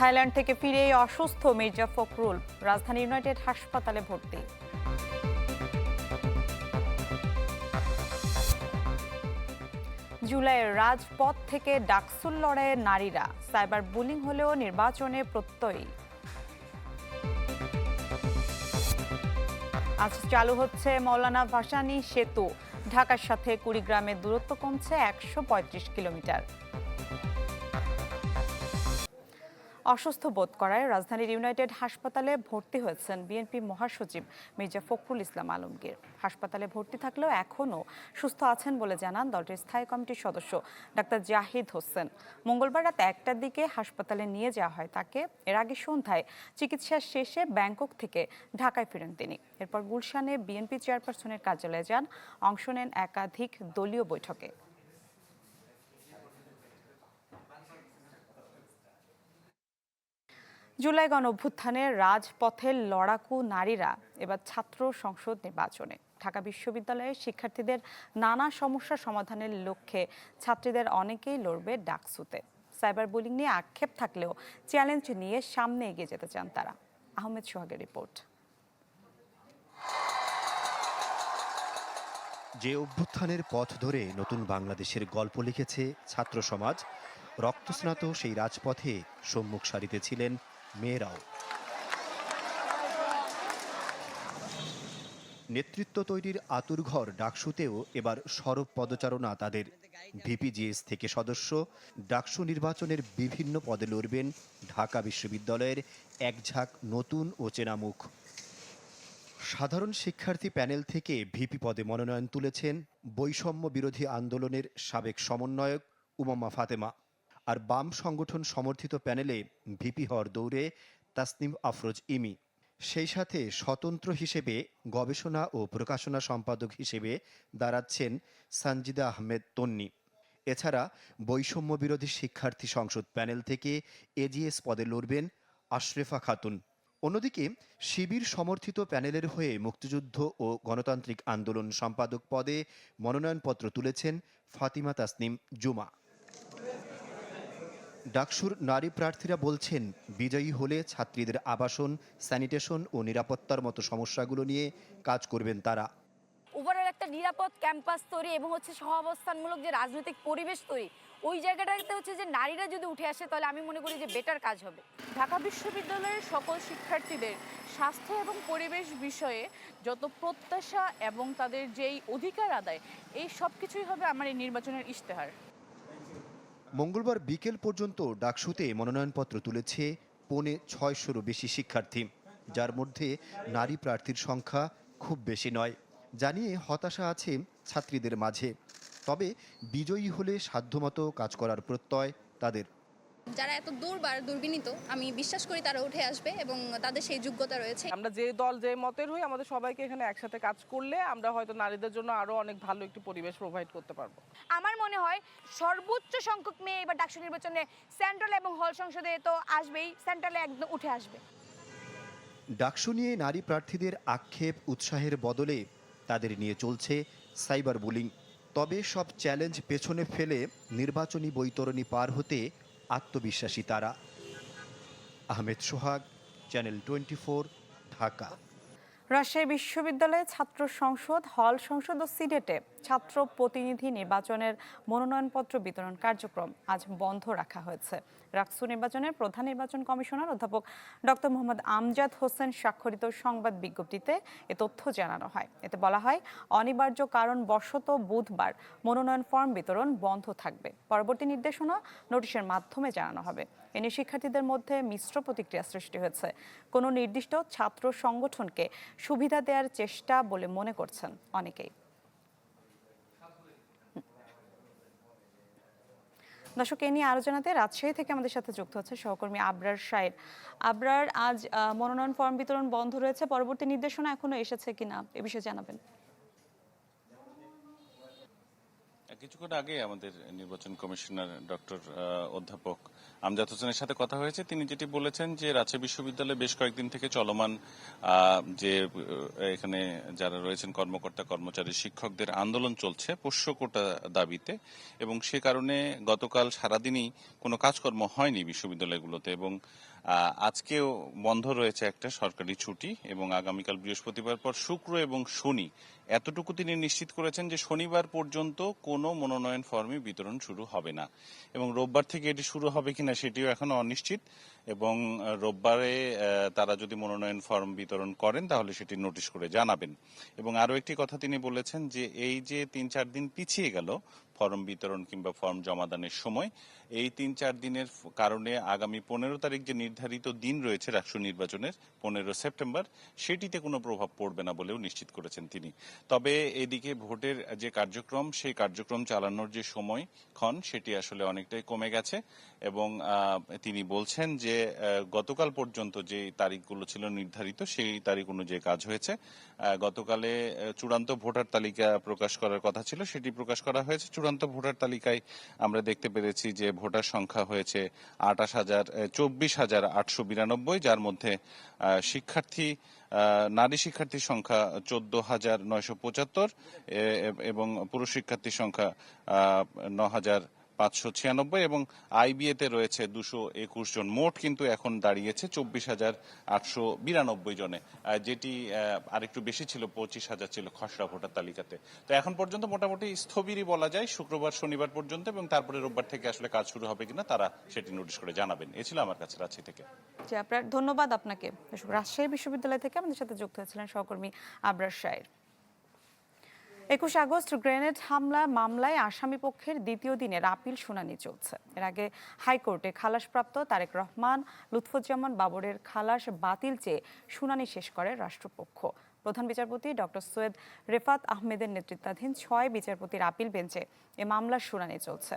Thailand থেকে ফিরে অসুস্থ মির্জা ফখরুল, রাজধানী ইউনাইটেড হাসপাতালে ভর্তি। জুলাইয়ের রাজপথ থেকে ডাকসুল লড়াইয়ের নারীরা, সাইবার বুলিং হলেও নির্বাচনে প্রত্যয়ী। আজ চালু হচ্ছে মৌলানা ভাসানি সেতু, ঢাকার সাথে কুড়িগ্রামের দূরত্ব কমছে একশো পঁয়ত্রিশ কিলোমিটার। অসুস্থ বোধ করায় রাজধানীর ইউনাইটেড হাসপাতালে ভর্তি হয়েছেন বিএনপি মহাসচিব মির্জা ফখরুল ইসলাম আলমগীর। হাসপাতালে ভর্তি থাকলেও এখনও সুস্থ আছেন বলে জানান দলটির স্থায়ী কমিটির সদস্য ডাক্তার জাহিদ হোসেন। মঙ্গলবার রাত একটার দিকে হাসপাতালে নিয়ে যাওয়া হয় তাকে। এর আগে সন্ধ্যায় চিকিৎসা শেষে ব্যাংকক থেকে ঢাকায় ফিরেন তিনি। এরপর গুলশানে বিএনপি চেয়ারপারসনের কার্যালয়ে যান। অংশ নেন একাধিক দলীয় বৈঠকে। জুলাই গণ রাজপথের লড়াকু নারীরা এবার ছাত্র সংসদ নির্বাচনে। ঢাকা বিশ্ববিদ্যালয়ের শিক্ষার্থীদের নানা সমস্যা সমাধানের লক্ষ্যে ছাত্রীদের অনেকেই লড়বে ডাকসুতে। সাইবার বুলিং নিয়ে আক্ষেপ থাকলেও চ্যালেঞ্জ নিয়ে সামনে এগিয়ে যেতে চান তারা। আহমেদ সোহাগের রিপোর্ট। যে অভ্যুত্থানের পথ ধরে নতুন বাংলাদেশের গল্প লিখেছে ছাত্র সমাজ, রক্তস্নাত সেই রাজপথে সম্মুখ সারিতে ছিলেন মেয়েরাও। নেতৃত্ব তৈরির আতুরঘর ডাকসুতেও এবার সরব পদচারণা তাদের। ভিপিজিএস থেকে সদস্য, ডাকসু নির্বাচনের বিভিন্ন পদে লড়বেন ঢাকা বিশ্ববিদ্যালয়ের এক ঝাঁক নতুন ও চেনা মুখ সাধারণ শিক্ষার্থী প্যানেল থেকে ভিপি পদে মনোনয়ন তুলেছেন বৈষম্য বিরোধী আন্দোলনের সাবেক সমন্বয়ক উমাম্মা ফাতেমা। আর বাম সংগঠন সমর্থিত প্যানেলে ভিপি হওয়ার দৌড়ে তাসনিম আফরোজ ইমি। সেই সাথে স্বতন্ত্র হিসেবে গবেষণা ও প্রকাশনা সম্পাদক হিসেবে দাঁড়াচ্ছেন সানজিদা আহমেদ তন্নি। এছাড়া বৈষম্য বিরোধী শিক্ষার্থী সংসদ প্যানেল থেকে এজিএস পদে লড়বেন আশরেফা খাতুন। অন্যদিকে শিবির সমর্থিত প্যানেলের হয়ে মুক্তিযুদ্ধ ও গণতান্ত্রিক আন্দোলন সম্পাদক পদে মনোনয়নপত্র তুলেছেন ফাতিমা তাসনিম জুমা। ডাকসুর নারী প্রার্থীরা বলছেন বিজয়ী হলে ছাত্রীদের আবাসন স্যানিটেশন ও নিরাপত্তার মতো সমস্যাগুলো নিয়ে কাজ করবেন তারা। ওভারঅল একটা নিরাপদ ক্যাম্পাস তৈরি এবং হচ্ছে সহাবস্থানমূলক যে রাজনৈতিক পরিবেশ তৈরি ওই জায়গাটাতে হচ্ছে যে নারীরা যদি উঠে আসে তাহলে আমি মনে করি যে বেটার কাজ হবে। ঢাকা বিশ্ববিদ্যালয়ের সকল শিক্ষার্থীদের স্বাস্থ্য এবং পরিবেশ বিষয়ে যত প্রত্যাশা এবং তাদের যেই অধিকার আদায় এই সব কিছুই হবে আমার এই নির্বাচনের ইশতেহার। মঙ্গলবার বিকেল পর্যন্ত ডাকসুতে মনোনয়নপত্র তুলেছে পৌনে ছয়শোরও বেশি শিক্ষার্থী, যার মধ্যে নারী প্রার্থীর সংখ্যা খুব বেশি নয়, জানিয়ে হতাশা আছে ছাত্রীদের মাঝে। তবে বিজয়ী হলে সাধ্যমতো কাজ করার প্রত্যয় তাদের। যারা এত দুর্বার দুর্বিনীত আমি বিশ্বাস করি তারা উঠে আসবে এবং তাদের সেই যোগ্যতা রয়েছে। আমরা যে দল যে মতের হই আমাদের সবাইকে এখানে একসাথে কাজ করলে আমরা হয়তো নারীদের জন্য আরও অনেক ভালো একটি পরিবেশ প্রোভাইড করতে পারব। আমার মনে হয় সর্বোচ্চ সংখ্যক মেয়ে এবার ডাকসু নির্বাচনে সেন্ট্রাল এবং হল সংসদে তো আসবেই সেন্ট্রালে একদম উঠে আসবে। ডাকসু নিয়ে নারী প্রার্থীদের আক্ষেপ উৎসাহের বদলে তাদের নিয়ে চলছে সাইবার বুলিং তবে সব চ্যালেঞ্জ পেছনে ফেলে নির্বাচনী বৈতরণী পার হতে আত্মবিশ্বাসী তারা। Ahmed Sohag, channel twenty Dhaka. Rajshahi বিশ্ববিদ্যালয়ে ছাত্র সংসদ, হল সংসদ ও সিনেটে ছাত্র প্রতিনিধি নির্বাচনের মনোনয়নপত্র বিতরণ কার্যক্রম আজ বন্ধ রাখা হয়েছে। রাকসু নির্বাচনের প্রধান নির্বাচন কমিশনার অধ্যাপক ডক্টর মোহাম্মদ আমজাদ হোসেন স্বাক্ষরিত সংবাদ বিজ্ঞপ্তিতে এ তথ্য জানানো হয়। এতে বলা হয়, অনিবার্য কারণ বশত বুধবার মনোনয়ন ফর্ম বিতরণ বন্ধ থাকবে। পরবর্তী নির্দেশনা নোটিশের মাধ্যমে জানানো হবে। এ নিয়ে শিক্ষার্থীদের মধ্যে মিশ্র প্রতিক্রিয়া সৃষ্টি হয়েছে। কোনো নির্দিষ্ট ছাত্র সংগঠনকে সুবিধা দেওয়ার চেষ্টা বলে মনে করছেন অনেকেই। দর্শক, এ নিয়ে আলোচনাতে রাজশাহী থেকে আমাদের সাথে যুক্ত হচ্ছে সহকর্মী আবরার সাহেব আবরার, আজ মনোনয়ন ফর্ম বিতরণ বন্ধ রয়েছে। পরবর্তী নির্দেশনা এখনও এসেছে কিনা, এ বিষয়ে জানাবেন। কিছুক্ষণ আগে আমাদের নির্বাচন কমিশনার ডক্টর অধ্যাপক আমজাদ হোসেনের সাথে কথা হয়েছে। তিনি যেটি বলেছেন যে রাজশাহী বিশ্ববিদ্যালয়ে বেশ কয়েকদিন থেকে চলমান যে এখানে যারা রয়েছেন কর্মকর্তা, কর্মচারী, শিক্ষকদের আন্দোলন চলছে পোষ্য কোটা দাবিতে এবং সে কারণে গতকাল সারাদিনই কোনো কাজকর্ম হয়নি বিশ্ববিদ্যালয়গুলোতে এবং আজকেও বন্ধ রয়েছে একটা সরকারি ছুটি এবং আগামীকাল বৃহস্পতিবার পর শুক্র এবং শনি। এতটুকু তিনি নিশ্চিত করেছেন যে শনিবার পর্যন্ত কোনো মনোনয়ন ফর্মই বিতরণ শুরু হবে না। এবং রোববার থেকে এটি শুরু হবে কিনা সেটিও এখনও অনিশ্চিত এবং রোববারে তারা যদি মনোনয়ন ফর্ম বিতরণ করেন তাহলে সেটি নোটিশ করে জানাবেন। এবং আরও একটি কথা তিনি বলেছেন যে এই যে তিন চার দিন পিছিয়ে গেল ফর্ম বিতরণ কিংবা ফর্ম জমাদানের সময়। এই তিন চার দিনের কারণে আগামী পনেরো তারিখ যে নির্ধারিত দিন রয়েছে রাষ্ট্র নির্বাচনের, পনেরো সেপ্টেম্বর, সেটিতে কোনো প্রভাব পড়বে না বলেও নিশ্চিত করেছেন তিনি। তবে এদিকে ভোটের যে কার্যক্রম, সেই কার্যক্রম চালানোর যে সময় ক্ষণ সেটি আসলে অনেকটাই কমে গেছে। এবং তিনি বলছেন যে গতকাল পর্যন্ত যে তারিখগুলো ছিল নির্ধারিত, সেই তারিখ অনুযায়ী কাজ হয়েছে। গতকালে চূড়ান্ত ভোটার তালিকা প্রকাশ করার কথা ছিল, সেটি প্রকাশ করা হয়েছে। চূড়ান্ত ভোটার তালিকায় আমরা দেখতে পেরেছি যে, ভোটার সংখ্যা হয়েছে আঠাশ হাজার চব্বিশ হাজার আটশো বিরানব্বই, যার মধ্যে শিক্ষার্থী নারী শিক্ষার্থীর সংখ্যা চোদ্দ হাজার নয়শো পঁচাত্তর এবং পুরুষ শিক্ষার্থীর সংখ্যা ন হাজার পাঁচশো ছিয়ানব্বই এবং আইবিএতে রয়েছে দুশো একুশ জন। মোট কিন্তু এখন দাঁড়িয়েছে চব্বিশ হাজার আটশো বিরানব্বই জনে। যেটি আরেকটু বেশি ছিল, পঁচিশ হাজার ছিল খসড়া ভোটার তালিকাতে। তো এখন পর্যন্ত মোটামুটি স্থবিরই বলা যায়, শুক্রবার, শনিবার পর্যন্ত এবং তারপরে রোববার থেকে আসলে কাজ শুরু হবে কিনা তারা সেটি নোটিশ করে জানাবেন। এ ছিল আমার কাছে রাঁচি থেকে। ধন্যবাদ আপনাকে। রাজশাহী বিশ্ববিদ্যালয় থেকে আমাদের সাথে যুক্ত হয়েছিলেন সহকর্মী আবরার শায়ের একুশ আগস্ট গ্রেনেড হামলা মামলায় আসামি পক্ষের দ্বিতীয় দিনের আপিল শুনানি চলছে। এর আগে হাইকোর্টে খালাসপ্রাপ্ত তারেক রহমান, লুৎফুজ্জামান বাবরের খালাস বাতিল চেয়ে শুনানি শেষ করে রাষ্ট্রপক্ষ। প্রধান বিচারপতি ডক্টর সৈয়দ রেফাত আহমেদের নেতৃত্বাধীন ছয় বিচারপতির আপিল বেঞ্চে এ মামলার শুনানি চলছে।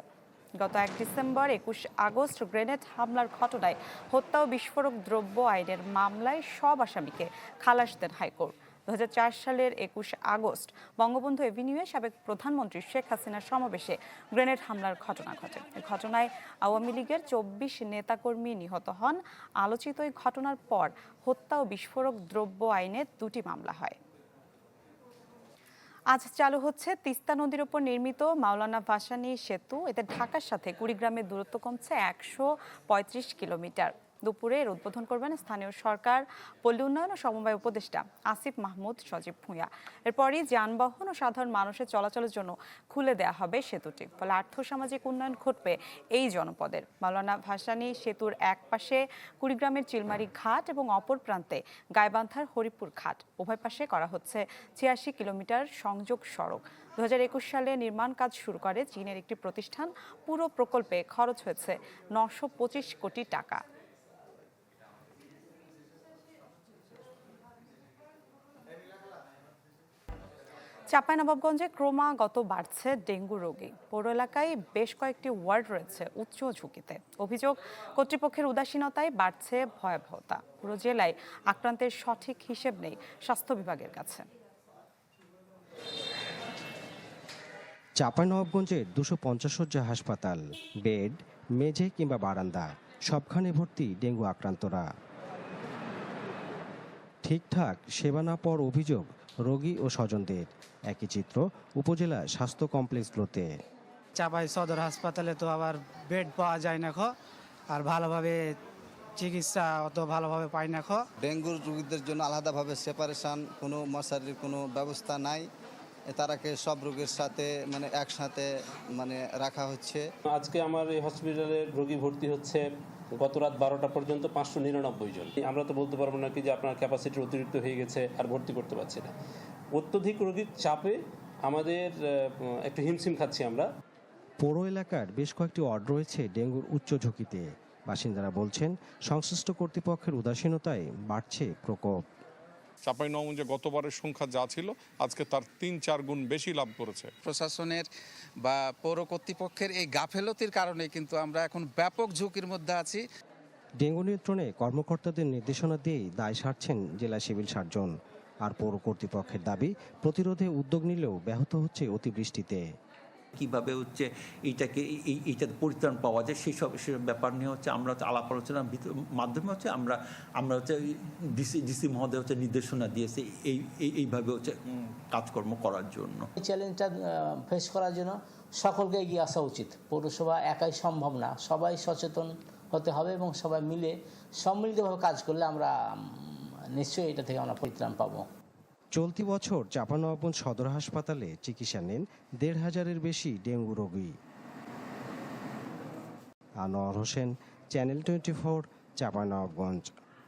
গত এক ডিসেম্বর একুশ আগস্ট গ্রেনেড হামলার ঘটনায় হত্যা ও বিস্ফোরক দ্রব্য আইনের মামলায় সব আসামিকে খালাস দেন হাইকোর্ট। দু হাজার চার সালের একুশ আগস্ট বঙ্গবন্ধু এভিনিউয়ে সাবেক প্রধানমন্ত্রী শেখ হাসিনার সমাবেশে গ্রেনেড হামলার ঘটনা ঘটে। ঘটনায় আওয়ামী লীগের চব্বিশ নেতাকর্মী নিহত হন। আলোচিত এই ঘটনার পর হত্যা ও বিস্ফোরক দ্রব্য আইনে দুটি মামলা হয়। আজ চালু হচ্ছে তিস্তা নদীর উপর নির্মিত মাওলানা ভাসানী সেতু। এতে ঢাকার সাথে কুড়িগ্রামের দূরত্ব কমছে একশো পঁয়ত্রিশ কিলোমিটার। দুপুরে এর উদ্বোধন করবেন স্থানীয় সরকার, পল্লী উন্নয়ন ও সমবায় উপদেষ্টা আসিফ মাহমুদ, সজীব ভূঁইয়া। এরপরই যানবাহন ও সাধারণ মানুষের চলাচলের জন্য খুলে দেওয়া হবে সেতুটি। ফলে আর্থসামাজিক উন্নয়ন ঘটবে এই জনপদের। মাওলানা ভাসানী সেতুর এক পাশে কুড়িগ্রামের চিলমারি ঘাট এবং অপর প্রান্তে গাইবান্ধার হরিপুর ঘাট। উভয় পাশে করা হচ্ছে ছিয়াশি কিলোমিটার সংযোগ সড়ক। দু হাজার একুশ সালে নির্মাণ কাজ শুরু করে চীনের একটি প্রতিষ্ঠান। পুরো প্রকল্পে খরচ হয়েছে নশো কোটি টাকা। চাঁপাইনবাবগঞ্জে ক্রমাগত বাড়ছে ডেঙ্গু রোগী। পৌর এলাকায় বেশ কয়েকটি ওয়ার্ড রয়েছে উচ্চ ঝুঁকিতে। অভিযোগ, কর্তৃপক্ষের উদাসীনতায় বাড়ছে ভয়াবহতা। পুরো জেলায় আক্রান্তের সঠিক হিসেব নেই স্বাস্থ্য বিভাগের কাছে। চাঁপাইনবাবগঞ্জের দুশো পঞ্চাশ শয্যা হাসপাতাল, বেড, মেঝে কিংবা বারান্দা, সবখানে ভর্তি ডেঙ্গু আক্রান্তরা। ঠিকঠাক সেবা না পাওয়ার অভিযোগ রোগী ও স্বজনদের। একই চিত্র উপজেলা স্বাস্থ্য কমপ্লেক্সগুলোতে। চাপাই সদর হাসপাতালে তো আবার বেড পাওয়া যায় না খো আর ভালোভাবে চিকিৎসা অত ভালোভাবে পাই না খো। ডেঙ্গুর রোগীদের জন্য আলাদাভাবে সেপারেশন কোনো মশারির কোনো ব্যবস্থা নাই। এ তারাকে সব রোগের সাথে মানে একসাথে মানে রাখা হচ্ছে। আজকে আমার এই হসপিটালে রোগী ভর্তি হচ্ছে গত রাত বারোটা পর্যন্ত পাঁচশো নিরানব্বই জন। আমরা তো বলতে পারব না কি যে আপনার ক্যাপাসিটি অতিরিক্ত হয়ে গেছে আর ভর্তি করতে পারছি না। অত্যধিক রোগীর চাপে আমাদের একটু হিমশিম খাচ্ছি আমরা। পৌর এলাকার বেশ কয়েকটি ওয়ার্ড রয়েছে ডেঙ্গুর উচ্চ ঝুঁকিতে। বাসিন্দারা বলছেন সংশ্লিষ্ট কর্তৃপক্ষের উদাসীনতায় বাড়ছে প্রকোপ। চাঁপাইনবাবগঞ্জে গতবারের সংখ্যা যা ছিল আজকে তার তিন চার গুণ বেশি লাভ করেছে। প্রশাসনের বা পৌর কর্তৃপক্ষের এই গাফেলতির কারণে কিন্তু আমরা এখন ব্যাপক ঝুঁকির মধ্যে আছি। ডেঙ্গু নিয়ন্ত্রণে কর্মকর্তাদের নির্দেশনা দিয়েই দায় সারছেন জেলা সিভিল সার্জন। আর পৌর কর্তৃপক্ষের দাবি প্রতিরোধে উদ্যোগ নিলেও ব্যাহত হচ্ছে অতিবৃষ্টিতে। কীভাবে হচ্ছে এইটাকে এই এইটাতে পরিত্রাণ পাওয়া যায় সেই সব সে ব্যাপার নিয়ে হচ্ছে আমরা হচ্ছে আলাপ আলোচনার ভিতর- মাধ্যমে হচ্ছে আমরা আমরা হচ্ছে ডিসি ডিসি মহোদয় হচ্ছে নির্দেশনা দিয়েছে এই এই- এইভাবে হচ্ছে কাজকর্ম করার জন্য। এই চ্যালেঞ্জটা ফেস করার জন্য সকলকে এগিয়ে আসা উচিত। পৌরসভা একাই সম্ভব না। সবাই সচেতন হতে হবে এবং সবাই মিলে সম্মিলিতভাবে কাজ করলে আমরা নিশ্চয়ই এটা থেকে আমরা পরিত্রাণ পাবো। চলতি বছর চাঁপানবাবগঞ্জ সদর হাসপাতালে চিকিৎসা নেন দেড় হাজারের বেশি ডেঙ্গু রোগী। Anwar Hossain, channel twenty four Chapainawabganj